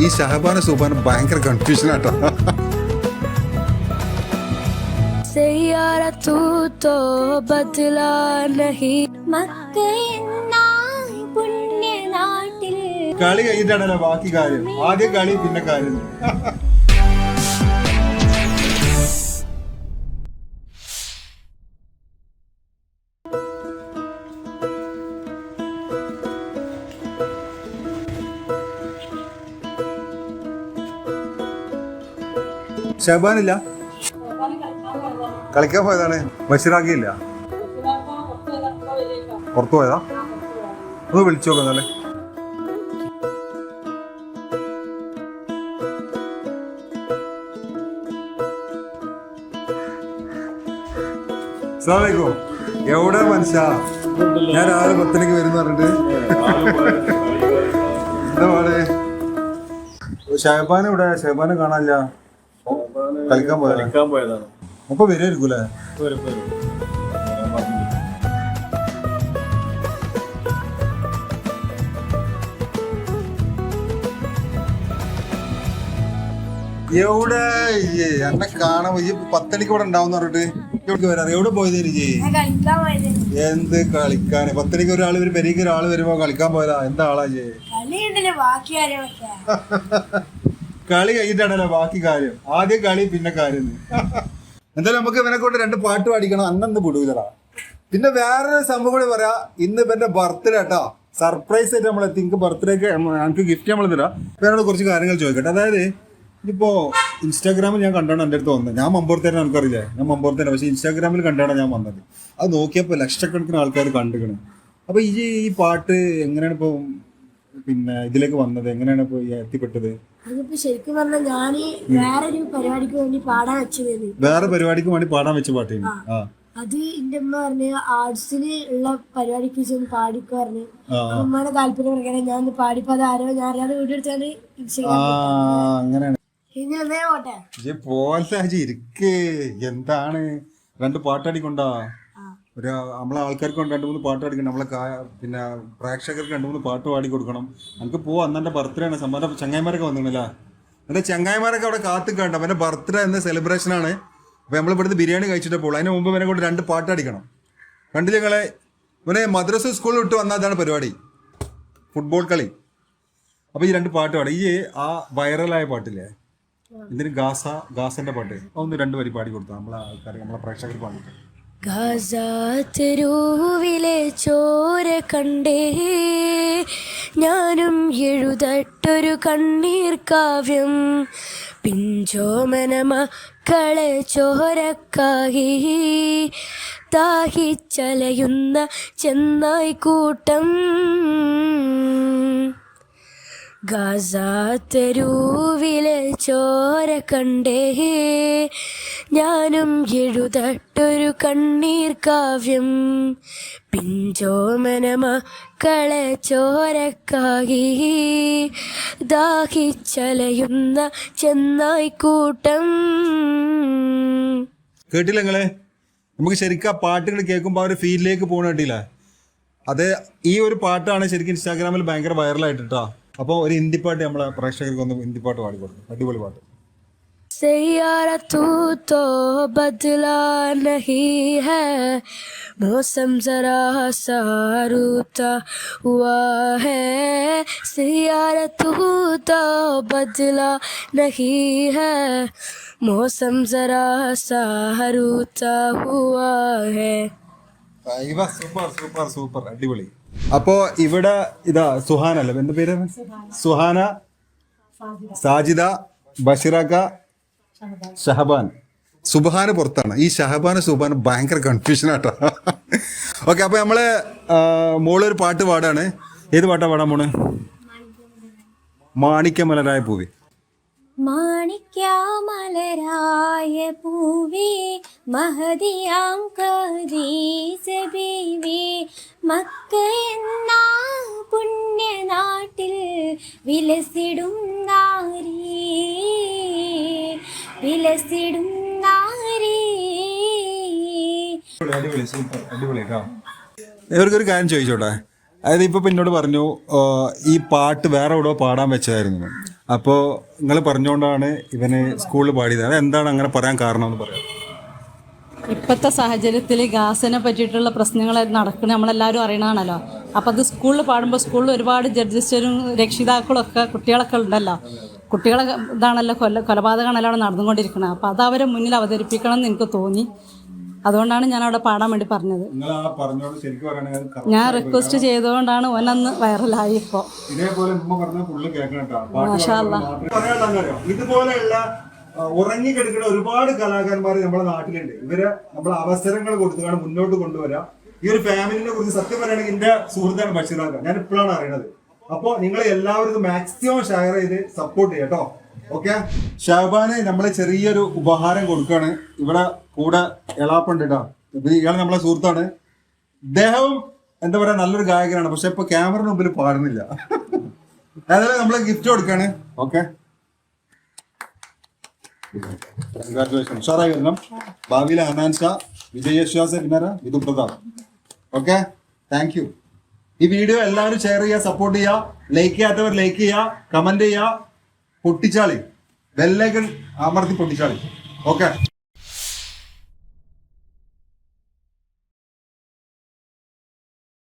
ഈ ഷഹബാന സുബാന ഭയങ്കര കൺഫ്യൂഷൻ ആട്ടോ सैयारा तू तो बदला नहीं മക്ക എന്ന പുണ്യനാട്ടിൽ കളി കഴിഞ്ഞിട്ടാണല്ലോ ബാക്കി കാര്യം ആദ്യം കളി പിന്നെ കാര്യം ഷബാനില്ല കളിക്കാൻ പോയതാണ്. ബഷീറാക്കിയില്ല. പുറത്തു പോയതാ? ഒന്ന് വിളിച്ചു നോക്കുന്നല്ലേ അസ്സലാമലൈക്കും എവിടെ മനുഷ്യ? ഞാൻ രാവിലെ പത്തനക്ക് വരുന്ന പറഞ്ഞിട്ട്. എന്താ പാടേ? ഷഹബാൻ ഇവിടെ ഷഹബാനെ കാണാനില്ല. കളിക്കാൻ കളിക്കാൻ പോയതാണ്. അപ്പൊ വരുമായിരിക്കും. എവിടെ? എന്നെ കാണാൻ ഈ പത്തണിക്ക് ഇവിടെ ഉണ്ടാവും പറഞ്ഞിട്ട് എവിടെ വരാറ് എവിടെ പോയത് എനിക്ക് കളിക്കാൻ എന്ത് കളിക്കാന് പത്തണിക്ക് ഒരാൾ വരും പെരീക്ക് ഒരാൾ വരുമ്പോ കളിക്കാൻ പോയതാ? എന്താ ആളാ ചെയ്യേ കളി കഴിഞ്ഞിട്ടാണല്ലോ ബാക്കി കാര്യം. ആദ്യം കളി പിന്നെ കാര്യം. എന്തായാലും നമുക്ക് ഇവനെ കൊണ്ട് രണ്ട് പാട്ട് പാടിക്കണം. അന്നന്ന് വിടൂലടാ. പിന്നെ വേറൊരു സംഭവം കൂടി പറയാ. ഇന്ന് ഇവന്റെ ബർത്ത്ഡേ കേട്ടോ സർപ്രൈസ് ആയിട്ട് നമ്മളെ തിങ്ക് ബർത്ത്ഡേക്ക് നമുക്ക് ഗിഫ്റ്റ് നമ്മൾ തരാം. എന്നോട് കുറച്ച് കാര്യങ്ങൾ ചോദിക്കട്ടെ. അതായത് ഇപ്പോ ഇൻസ്റ്റാഗ്രാമിൽ ഞാൻ കണ്ടാണ് എന്റെ അടുത്ത് വന്നത്. ഞാൻ മമ്പുറത്തേനെ എനിക്കറിയില്ലേ? ഞാൻ മമ്പുറത്തേനെ. പക്ഷേ ഇൻസ്റ്റാഗ്രാമിൽ കണ്ടാണ് ഞാൻ വന്നത്. അത് നോക്കിയപ്പോൾ ലക്ഷക്കണക്കിന് ആൾക്കാർ കണ്ടുകണ് അപ്പൊ ഈ ഈ പാട്ട് എങ്ങനെയാണ് ഇപ്പോൾ പിന്നെ ഇതിലേക്ക് വന്നത്? എങ്ങനെയാണ് ഇപ്പോൾ എത്തിപ്പെട്ടത്? അതിപ്പോ ശരിക്കും പറഞ്ഞാൽ ഞാൻ വേറെ ഒരു പരിപാടിക്ക് വേണ്ടി പാടാൻ വെച്ചത് വേറെ പരിപാടിക്ക് വേണ്ടി പാടാൻ വെച്ച പാട്ട് അത് എന്റെ അമ്മ പറഞ്ഞ് ആർട്സിന് ഉള്ള പരിപാടിക്ക് ചെന്ന് പാടിക്കോ പറഞ്ഞു. അമ്മയുടെ താല്പര്യം പ്രകാരം ഞാൻ പാടിപ്പോ അത് ആരോ ഞാൻ അറിയാതെ വീഡിയോ എടുത്താണ് അങ്ങനെയാണ്. ഇനി ഒന്നേ പോട്ടെ. പോലെ എന്താണ്? രണ്ട് പാട്ടടിക്കൊണ്ടാ ഒരു നമ്മളെ ആൾക്കാർക്ക് രണ്ട് മൂന്ന് പാട്ട് പാടിക്കണം. നമ്മളെ പിന്നെ പ്രേക്ഷകർക്ക് രണ്ട് മൂന്ന് പാട്ട് പാടി കൊടുക്കണം. നമുക്ക് പോവാം. അന്ന് ബർത്ത്ഡേ ആണ്. സമ്മാനം ചങ്ങായിമാരൊക്കെ വന്നിട്ടില്ല എന്റെ ചങ്ങായിമാരൊക്കെ അവിടെ കാത്തിക്കണ്ട അവന്റെ ബർത്ത്ഡേ എന്ന സെലിബ്രേഷൻ ആണ്. അപ്പൊ നമ്മൾ ഇവിടുന്ന് ബിരിയാണി കഴിച്ചിട്ട് പോകുള്ളൂ അതിന് മുമ്പ് ഇവനെ കൊണ്ട് രണ്ട് പാട്ട് അടിക്കണം. കണ്ടില്ല നിങ്ങളെ? ഇവനെ മദ്രസ സ്കൂളിൽ വിട്ട് വന്നാൽ അതാണ് പരിപാടി. ഫുട്ബോൾ കളി. അപ്പോൾ ഈ രണ്ട് പാട്ട് പാടി. ഈ ആ വൈറലായ പാട്ടില്ലേ? ഇതിന് ഗാസ ഗാസന്റെ പാട്ട്. ഒന്ന് രണ്ട് വരി പാടി കൊടുത്തു. നമ്മളെ ആൾക്കാർ നമ്മളെ പ്രേക്ഷകർ പാടിട്ട് ഗാസ തെരുവിലെ ചോര കണ്ടേ. ഞാനും എഴുതട്ടൊരു കണ്ണീർ കാവ്യം. പിഞ്ചോമന മക്കളെ ചോരക്കാഹി ദാഹിച്ചലയുന്ന ചെന്നായി കൂട്ടം. ഗാസ തെരുവിലെ ചോര കണ്ടേ. ഞാനും എഴുതട്ടൊരു കണ്ണീർ കാവ്യം. പിഞ്ചോമനമ മക്കളെ ചോരക്കാകി ദാഹിച്ചലയുന്ന ചെന്നായി കൂട്ടം. കേട്ടില്ല നമുക്ക് ശരിക്കും ആ പാട്ടുകൾ കേൾക്കുമ്പോൾ ആ ഒരു ഫീലിലേക്ക് പോകണ കേട്ടില്ല അത് ഈ ഒരു പാട്ടാണ് ശരിക്കും ഇൻസ്റ്റാഗ്രാമിൽ ഭയങ്കര വൈറലായിട്ട് കേട്ടോ അപ്പോൾ ഒരു ഹിന്ദി പാട്ട് നമ്മളെ പ്രേക്ഷകർക്ക് ഒന്ന് ഹിന്ദി പാട്ട് പാടി കൊടുക്കും അടിപൊളി പാട്ട്. सैयारा तू तो बदला नहीं है मौसम जरा सारूता हुआ है सैयारा तू तो बदला नहीं है मौसम जरा सारूता हुआ है സൂപ്പർ സൂപ്പർ സൂപ്പർ അടിപൊളി അപ്പോ ഇവിടെ ഇതാ സുഹാന അല്ലേ എന്താ പേര് സുഹാന സാജിദ ബഷിറാക്ക ഷഹബാൻ. സുബാന് പുറത്താണ്. ഈ ഷഹബാന് സുബാൻ ഭയങ്കര കൺഫ്യൂഷൻ ആട്ടോ. ഓക്കെ അപ്പൊ നമ്മൾ മോളൊരു ഒരു പാട്ട് പാടാണ്. ഏത് പാട്ടാ പാടാൻ പോണ്? മാണിക്യമലരായ പൂവി മാണിക്യമലരായ പൂവി മഹതിയാം ബീവി മക്ക എന്ന പുണ്യനാട്ടിൽ വിലസിടും ഇവർക്കൊരു കാര്യം ചോദിച്ചോട്ടെ? അതായത് ഇപ്പൊ എന്നോട് പറഞ്ഞു ഈ പാട്ട് വേറെ എവിടെ പാടാൻ വെച്ചതായിരുന്നു അപ്പോൾ നിങ്ങൾ പറഞ്ഞുകൊണ്ടാണ് ഇവന് സ്കൂളിൽ പാടിയത്. അത് എന്താണ് അങ്ങനെ പറയാൻ കാരണം എന്ന് പറയാം. ഇപ്പോഴത്തെ സാഹചര്യത്തിൽ ഗാസിനെ പറ്റിയിട്ടുള്ള പ്രശ്നങ്ങൾ നടക്കുന്നത് നമ്മളെല്ലാവരും അറിയണതാണല്ലോ. അപ്പോൾ അത് സ്കൂളിൽ പാടുമ്പോൾ സ്കൂളിൽ ഒരുപാട് ജഡ്ജസ്റ്റരും രക്ഷിതാക്കളും ഒക്കെ കുട്ടികളൊക്കെ ഉണ്ടല്ലോ. കുട്ടികളെ ഇതാണല്ലോ കൊല കൊലപാതകമാണല്ലോ അവിടെ നടന്നുകൊണ്ടിരിക്കുന്നത് അപ്പോൾ അത് അവരെ മുന്നിൽ അവതരിപ്പിക്കണം എന്ന് എനിക്ക് തോന്നി. അതുകൊണ്ടാണ് ഞാൻ അവിടെ പാടാൻ വേണ്ടി പറഞ്ഞത്. ഞാൻ റിക്വസ്റ്റ് ചെയ്തുകൊണ്ടാണ് ഒന്നു വൈറലായി ഇപ്പോൾ? ഇതുപോലെയുള്ള ഉറങ്ങിക്കിടക്കുന്ന ഒരുപാട് കലാകാരന്മാർ നമ്മുടെ നാട്ടിലുണ്ട്. ഇവരെ നമ്മൾ അവസരങ്ങൾ കൊടുത്തുകൊണ്ട് മുന്നോട്ട് കൊണ്ടുവരാം. ഈ ഒരു ഫാമിലിനെ കുറിച്ച് സത്യം പറയുകയാണെങ്കിൽ എന്റെ സുഹൃത്താണ് ബഷീറാക്ക ഞാൻ ഇപ്പോഴാണ് അറിയണത്. അപ്പൊ നിങ്ങൾ എല്ലാവരും മാക്സിമം ഷെയർ ചെയ്ത് സപ്പോർട്ട് ചെയ്യാം കേട്ടോ ഓക്കെ ഷഹബാന് നമ്മൾ ചെറിയൊരു ഉപഹാരം കൊടുക്കാണ്. ഇവിടെ കൂടെ എളാപ്പുണ്ട് കേട്ടോ ഇയാൾ നമ്മളെ സുഹൃത്താണ്. ഇദ്ദേഹവും എന്താ പറയാ നല്ലൊരു ഗായകനാണ്. പക്ഷെ ഇപ്പൊ ക്യാമറ മുമ്പിൽ പാടുന്നില്ല. അതായത് നമ്മൾ ഗിഫ്റ്റ് കൊടുക്കാണ്. ഓക്കെ ഉഷാറായി വരണം. ഭാവിയിലെ ഹനാൻ ഷാ വിജയശ്വാസ വിന്നറ Vidhu Prathap okay thank you ഈ വീഡിയോ എല്ലാവരും ഷെയർ ചെയ്യുക സപ്പോർട്ട് ചെയ്യുക ലൈക്ക് ചെയ്യാത്തവർ ലൈക്ക് ചെയ്യുക കമന്റ് ചെയ്യുക. പൊട്ടിച്ചാളി. ബെല്ലൈക്കൺ അമർത്തി പൊട്ടിച്ചാളി. ഓക്കെ